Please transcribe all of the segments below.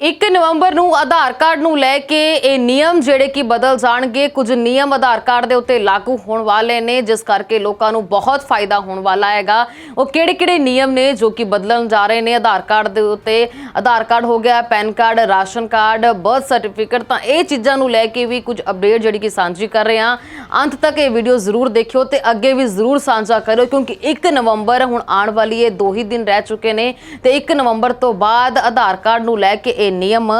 1 ਨਵੰਬਰ ਨੂੰ ਆਧਾਰ ਕਾਰਡ ਨੂੰ ਲੈ ਕੇ ਇਹ ਨਿਯਮ ਜਿਹੜੇ ਕਿ ਬਦਲ ਜਾਣਗੇ, ਕੁਝ ਨਿਯਮ ਆਧਾਰ ਕਾਰਡ ਦੇ ਉੱਤੇ ਲਾਗੂ ਹੋਣ ਵਾਲੇ ਨੇ, ਜਿਸ ਕਰਕੇ ਲੋਕਾਂ ਨੂੰ ਬਹੁਤ ਫਾਇਦਾ ਹੋਣ ਵਾਲਾ ਹੈਗਾ। ਉਹ ਕਿਹੜੇ-ਕਿਹੜੇ ਨਿਯਮ ਨੇ ਜੋ ਕਿ ਬਦਲਣ ਜਾ ਰਹੇ ਨੇ? ਆਧਾਰ ਕਾਰਡ ਦੇ ਉੱਤੇ ਆਧਾਰ ਕਾਰਡ ਹੋ ਗਿਆ, PAN card, ration card birth certificate ਤਾਂ ਇਹ ਚੀਜ਼ਾਂ ਨੂੰ ਲੈ ਕੇ ਵੀ ਕੁਝ ਅਪਡੇਟ ਜਿਹੜੀ ਕਿ ਸਾਂਝੀ ਕਰ ਰਹੇ ਹਾਂ। ਅੰਤ ਤੱਕ ਇਹ ਵੀਡੀਓ ਜ਼ਰੂਰ ਦੇਖਿਓ ਤੇ ਅੱਗੇ ਵੀ ਜ਼ਰੂਰ ਸਾਂਝਾ ਕਰਿਓ, ਕਿਉਂਕਿ 1 ਨਵੰਬਰ ਹੁਣ ਆਉਣ ਵਾਲੀ ਇਹ ਦੋ ਹੀ ਦਿਨ ਰਹਿ ਚੁੱਕੇ ਨੇ ਤੇ 1 ਨਵੰਬਰ ਤੋਂ ਬਾਅਦ ਆਧਾਰ ਕਾਰਡ ਨੂੰ ਲੈ ਕੇ ਇਹ ਨਿਯਮ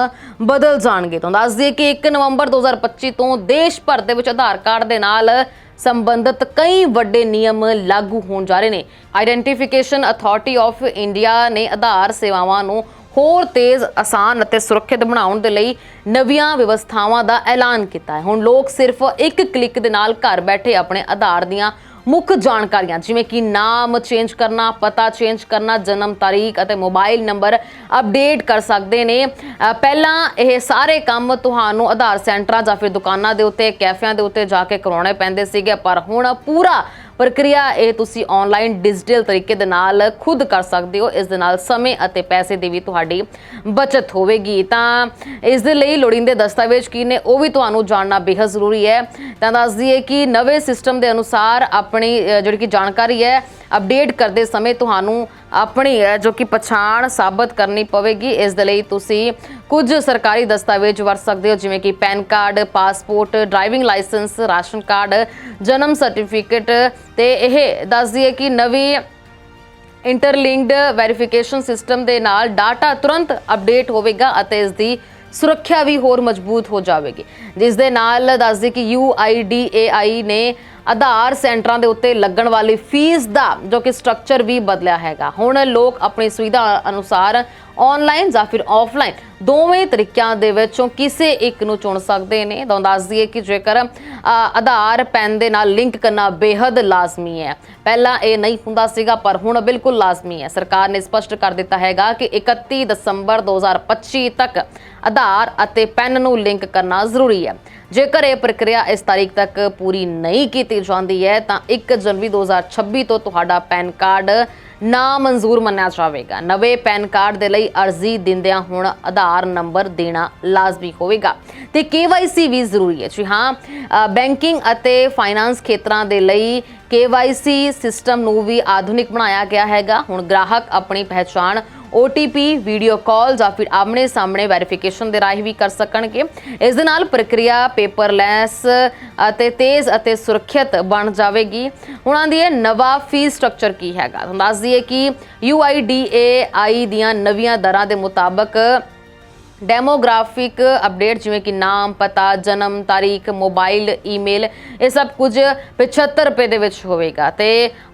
ਬਦਲ ਜਾਣਗੇ ਤਾਂ ਦੱਸ ਦਈਏ ਕਿ 1 ਨਵੰਬਰ 2025 ਤੋਂ ਦੇਸ਼ ਭਰ ਦੇ ਵਿੱਚ ਆਧਾਰ ਕਾਰਡ ਦੇ ਨਾਲ ਸੰਬੰਧਿਤ ਕਈ ਵੱਡੇ ਨਿਯਮ ਲਾਗੂ ਹੋਣ ਜਾ ਰਹੇ ਨੇ। ਆਈਡੈਂਟੀਫਿਕੇਸ਼ਨ ਅਥਾਰਟੀ ਆਫ ਇੰਡੀਆ ਨੇ ਆਧਾਰ ਸੇਵਾਵਾਂ ਨੂੰ ਹੋਰ ਤੇਜ਼, ਆਸਾਨ ਅਤੇ ਸੁਰੱਖਿਅਤ ਬਣਾਉਣ ਦੇ ਲਈ ਨਵੀਆਂ ਵਿਵਸਥਾਵਾਂ ਦਾ ਐਲਾਨ ਕੀਤਾ ਹੈ। ਹੁਣ ਲੋਕ ਸਿਰਫ ਇੱਕ ਕਲਿੱਕ ਦੇ ਨਾਲ ਘਰ ਬੈਠੇ ਆਪਣੇ ਆਧਾਰ ਦੀਆਂ ਮੁੱਖ ਜਾਣਕਾਰੀਆਂ, ਜਿਵੇਂ ਕਿ ਨਾਮ ਚੇਂਜ ਕਰਨਾ, ਪਤਾ ਚੇਂਜ ਕਰਨਾ, ਜਨਮ ਤਾਰੀਖ ਅਤੇ ਮੋਬਾਈਲ ਨੰਬਰ ਅਪਡੇਟ ਕਰ ਸਕਦੇ ਨੇ। ਪਹਿਲਾਂ ਇਹ ਸਾਰੇ ਕੰਮ ਤੁਹਾਨੂੰ ਆਧਾਰ ਸੈਂਟਰਾਂ ਜਾਂ ਫਿਰ ਦੁਕਾਨਾਂ ਦੇ ਉੱਤੇ, ਕੈਫਿਆਂ ਦੇ ਉੱਤੇ ਜਾ ਕੇ ਕਰਾਉਣੇ ਪੈਂਦੇ ਸੀਗੇ, ਪਰ ਹੁਣ ਪੂਰਾ ਪ੍ਰਕਿਰਿਆ ਇਹ ਤੁਸੀਂ ਆਨਲਾਈਨ ਡਿਜੀਟਲ ਤਰੀਕੇ ਦੇ ਨਾਲ ਖੁਦ ਕਰ ਸਕਦੇ ਹੋ। ਇਸ ਦੇ ਨਾਲ ਸਮੇਂ ਅਤੇ ਪੈਸੇ ਦੀ ਵੀ ਤੁਹਾਡੀ ਬਚਤ ਹੋਵੇਗੀ। ਤਾਂ ਇਸ ਦੇ ਲਈ ਲੋੜੀਂਦੇ ਦਸਤਾਵੇਜ਼ ਕੀ ਨੇ ਉਹ ਵੀ ਤੁਹਾਨੂੰ ਜਾਣਨਾ ਬੇहद ਜ਼ਰੂਰੀ ਹੈ। ਤਾਂ ਦੱਸ ਦਈਏ ਕਿ ਨਵੇਂ ਸਿਸਟਮ ਦੇ ਅਨੁਸਾਰ ਆਪਣੀ ਜਿਹੜੀ ਕਿ ਜਾਣਕਾਰੀ ਹੈ ਅਪਡੇਟ ਕਰਦੇ ਸਮੇਂ ਤੁਹਾਨੂੰ ਆਪਣੀ ਅ, ਜੋ ਕਿ ਪਛਾਣ ਸਾਬਤ ਕਰਨੀ ਪਵੇਗੀ ਇਸ ਦੇ ਲਈ ਤੁਸੀਂ ਕੁਝ ਸਰਕਾਰੀ ਦਸਤਾਵੇਜ਼ ਵਰਤ ਸਕਦੇ ਹੋ ਜਿਵੇਂ ਕਿ PAN card passport driving licence ration card ਜਨਮ ਸਰਟੀਫਿਕੇਟ ਤੇ ਇਹ ਦੱਸ ਦਈਏ ਕਿ ਨਵੀਂ ਇੰਟਰਲਿੰਕਡ ਵੈਰੀਫਿਕੇਸ਼ਨ ਸਿਸਟਮ ਦੇ ਨਾਲ ਡਾਟਾ ਤੁਰੰਤ ਅਪਡੇਟ ਹੋਵੇਗਾ ਅਤੇ ਇਸ ਦੀ ਸੁਰੱਖਿਆ ਵੀ ਹੋਰ ਮਜ਼ਬੂਤ ਹੋ ਜਾਵੇਗੀ। ਜਿਸ ਦੇ ਨਾਲ ਦੱਸਦੇ ਕਿ UIDAI ਨੇ ਆਧਾਰ ਸੈਂਟਰਾਂ ਦੇ ਉੱਤੇ ਲੱਗਣ ਵਾਲੀ ਫੀਸ ਦਾ ਜੋ ਕਿ ਸਟਰਕਚਰ ਵੀ ਬਦਲਿਆ ਹੈਗਾ। ਹੁਣ ਲੋਕ ਆਪਣੀ ਸੁਵਿਧਾ ਅਨੁਸਾਰ ਆਨਲਾਈਨ ਜਾਂ ਫਿਰ ਆਫਲਾਈਨ ਦੋਵੇਂ ਤਰੀਕਿਆਂ ਦੇ ਵਿੱਚੋਂ ਕਿਸੇ ਇੱਕ ਨੂੰ ਚੁਣ ਸਕਦੇ ਨੇ। ਤਾਂ ਦੱਸ ਦਈਏ ਕਿ ਜੇਕਰ ਆਧਾਰ, ਪੈਨ ਦੇ ਨਾਲ ਲਿੰਕ ਕਰਨਾ ਬੇहद ਲਾਜ਼ਮੀ ਹੈ। ਪਹਿਲਾਂ ਇਹ ਨਹੀਂ ਹੁੰਦਾ ਸੀਗਾ, ਪਰ ਹੁਣ ਬਿਲਕੁਲ ਲਾਜ਼ਮੀ ਹੈ। ਸਰਕਾਰ ਨੇ ਸਪਸ਼ਟ ਕਰ ਦਿੱਤਾ ਹੈਗਾ ਕਿ 31 ਦਸੰਬਰ 2025 ਤੱਕ ਆਧਾਰ ਅਤੇ ਪੈਨ ਨੂੰ ਲਿੰਕ ਕਰਨਾ ਜ਼ਰੂਰੀ ਹੈ। ਜੇਕਰ ਇਹ ਪ੍ਰਕਿਰਿਆ ਇਸ ਤਾਰੀਖ ਤੱਕ ਪੂਰੀ ਨਹੀਂ ਕੀਤੀ ਜਾਂਦੀ ਹੈ, ਤਾਂ 1 ਜਨਵਰੀ 2026 ਤੋਂ ਤੁਹਾਡਾ ਪੈਨ ਕਾਰਡ ਨਾ ਮਨਜ਼ੂਰ ਮੰਨਿਆ ਜਾਵੇਗਾ। ਨਵੇਂ ਪੈਨ ਕਾਰਡ ਦੇ ਲਈ ਅਰਜ਼ੀ ਦਿੰਦਿਆਂ ਹੁਣ ਆਧਾਰ ਨੰਬਰ ਦੇਣਾ ਲਾਜ਼ਮੀ ਹੋਵੇਗਾ। ਤੇ KYC ਵੀ ਜ਼ਰੂਰੀ ਹੈ। ਜੀ ਹਾਂ ਬੈਂਕਿੰਗ ਅਤੇ ਫਾਈਨਾਂਸ ਖੇਤਰਾਂ ਦੇ ਲਈ KYC ਸਿਸਟਮ ਨੂੰ ਵੀ ਆਧੁਨਿਕ ਬਣਾਇਆ ਗਿਆ ਹੈਗਾ। ਹੁਣ ਗ੍ਰਾਹਕ ਆਪਣੀ ਪਹਿਚਾਣ OTP ਵੀਡੀਓ ਕਾਲ ਜਾਂ ਫਿਰ ਆਮਣੇ ਸਾਹਮਣੇ ਵੈਰੀਫਿਕੇਸ਼ਨ ਦੇ ਰਾਹੀਂ ਵੀ ਕਰ ਸਕਣਗੇ। ਇਸ ਦੇ ਨਾਲ ਪ੍ਰਕਿਰਿਆ ਪੇਪਰਲੈਸ ਅਤੇ ਤੇਜ਼ ਅਤੇ ਸੁਰੱਖਿਅਤ ਬਣ ਜਾਵੇਗੀ। ਉਹਨਾਂ ਦੀ ਇਹ ਨਵਾਂ ਫੀਸ ਸਟਰਕਚਰ ਕੀ ਹੈਗਾ? ਤੁਹਾਨੂੰ ਦੱਸ ਦਈਏ ਕਿ UIDAI ਦੀਆਂ ਨਵੀਆਂ ਦਰਾਂ ਦੇ ਮੁਤਾਬਕ ਡੈਮੋਗ੍ਰਾਫਿਕ ਅਪਡੇਟ ਜਿਵੇਂ ਕਿ ਨਾਮ, ਪਤਾ, ਜਨਮ ਤਾਰੀਖ ਮੋਬਾਈਲ ਈਮੇਲ ਇਹ ਸਭ ਕੁਝ 75 ਰੁਪਏ ਦੇ ਵਿੱਚ ਹੋਵੇਗਾ। ਤੇ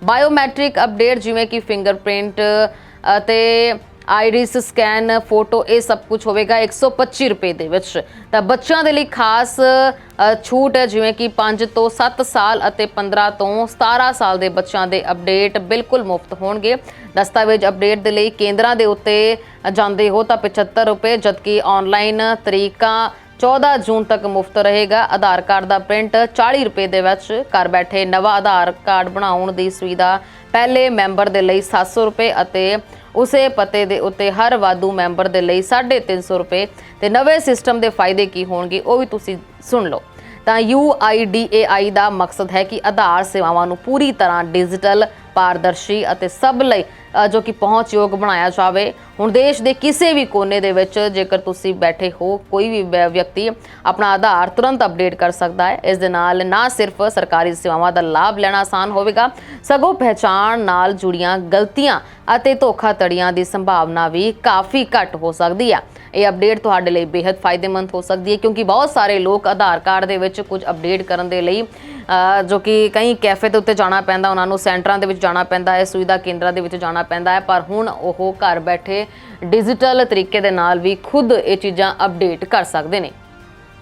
ਬਾਇਓਮੈਟ੍ਰਿਕ ਅਪਡੇਟ ਜਿਵੇਂ ਕਿ ਫਿੰਗਰਪ੍ਰਿੰਟ ਅਤੇ ਆਈਰਿਸ ਸਕੈਨ, ਫੋਟੋ, ਇਹ ਸਭ ਕੁਝ ਹੋਵੇਗਾ 125 ਰੁਪਏ ਦੇ ਵਿੱਚ। ਤਾਂ ਬੱਚਿਆਂ ਦੇ ਲਈ ਖਾਸ ਛੂਟ ਹੈ, ਜਿਵੇਂ ਕਿ 5 ਤੋਂ 7 ਸਾਲ ਅਤੇ 15 ਤੋਂ 17 ਸਾਲ ਦੇ ਬੱਚਿਆਂ ਦੇ ਅਪਡੇਟ ਬਿਲਕੁਲ ਮੁਫਤ ਹੋਣਗੇ। ਦਸਤਾਵੇਜ਼ ਅਪਡੇਟ ਦੇ ਲਈ ਕੇਂਦਰਾਂ ਦੇ ਉੱਤੇ ਜਾਂਦੇ ਹੋ ਤਾਂ 75 ਰੁਪਏ, ਜਦਕਿ ਆਨਲਾਈਨ ਤਰੀਕਾ 14 ਜੂਨ ਤੱਕ ਮੁਫਤ ਰਹੇਗਾ। ਆਧਾਰ ਕਾਰਡ ਦਾ ਪ੍ਰਿੰਟ 40 ਰੁਪਏ ਦੇ ਵਿੱਚ। ਘਰ ਬੈਠੇ ਨਵਾਂ ਆਧਾਰ ਕਾਰਡ ਬਣਾਉਣ ਦੀ ਸੁਵਿਧਾ ਪਹਿਲੇ ਮੈਂਬਰ ਦੇ ਲਈ 700 ਰੁਪਏ ਅਤੇ ਉਸੇ ਪਤੇ ਦੇ ਉੱਤੇ ਹਰ ਵਾਧੂ ਮੈਂਬਰ ਦੇ ਲਈ 350 ਰੁਪਏ ਤੇ ਨਵੇਂ ਸਿਸਟਮ ਦੇ ਫਾਇਦੇ ਕੀ ਹੋਣਗੇ ਉਹ ਵੀ ਤੁਸੀਂ ਸੁਣ ਲਓ। ਤਾਂ UIDAI ਦਾ ਮਕਸਦ ਹੈ ਕਿ ਆਧਾਰ ਸੇਵਾਵਾਂ ਨੂੰ ਪੂਰੀ ਤਰ੍ਹਾਂ ਡਿਜੀਟਲ, ਪਾਰਦਰਸ਼ੀ ਅਤੇ ਸਭ ਲਈ ਜੋ ਕਿ ਪਹੁੰਚਯੋਗ ਬਣਾਇਆ ਜਾਵੇ। ਹੁਣ ਦੇਸ਼ ਦੇ ਕਿਸੇ ਵੀ ਕੋਨੇ ਦੇ ਵਿੱਚ ਜੇਕਰ ਤੁਸੀਂ ਬੈਠੇ ਹੋ, ਕੋਈ ਵੀ, ਵਿਅਕਤੀ ਆਪਣਾ ਆਧਾਰ ਤੁਰੰਤ ਅਪਡੇਟ ਕਰ ਸਕਦਾ ਹੈ। ਇਸ ਦੇ ਨਾਲ ਨਾ ਸਿਰਫ ਸਰਕਾਰੀ ਸੇਵਾਵਾਂ ਦਾ ਲਾਭ ਲੈਣਾ ਆਸਾਨ ਹੋਵੇਗਾ, ਸਗੋਂ ਪਹਿਚਾਣ ਨਾਲ ਜੁੜੀਆਂ ਗਲਤੀਆਂ ਅਤੇ ਧੋਖਾਧੜੀਆਂ ਦੀ ਸੰਭਾਵਨਾ ਵੀ ਕਾਫੀ ਘੱਟ ਹੋ ਸਕਦੀ ਹੈ। ਇਹ ਅਪਡੇਟ ਤੁਹਾਡੇ ਲਈ ਬੇहद ਫਾਇਦੇਮੰਦ ਹੋ ਸਕਦੀ ਹੈ, ਕਿਉਂਕਿ ਬਹੁਤ ਸਾਰੇ ਲੋਕ ਆਧਾਰ ਕਾਰਡ ਦੇ ਵਿੱਚ ਕੁਝ ਅਪਡੇਟ ਕਰਨ ਦੇ ਲਈ ਜੋ ਕਿ ਕਈ ਕੈਫੇ ਦੇ ਉੱਤੇ ਜਾਣਾ ਪੈਂਦਾ, ਉਹਨਾਂ ਨੂੰ ਸੈਂਟਰਾਂ ਦੇ ਵਿੱਚ ਜਾਣਾ ਪੈਂਦਾ ਹੈ, ਸੁਵਿਧਾ ਕੇਂਦਰਾਂ ਦੇ ਵਿੱਚ ਜਾਣਾ ਪੈਂਦਾ ਹੈ, ਪਰ ਹੁਣ ਉਹ ਘਰ ਬੈਠੇ ਡਿਜੀਟਲ ਤਰੀਕੇ ਦੇ ਨਾਲ ਵੀ ਖੁਦ ਇਹ ਚੀਜ਼ਾਂ ਅਪਡੇਟ ਕਰ ਸਕਦੇ ਨੇ।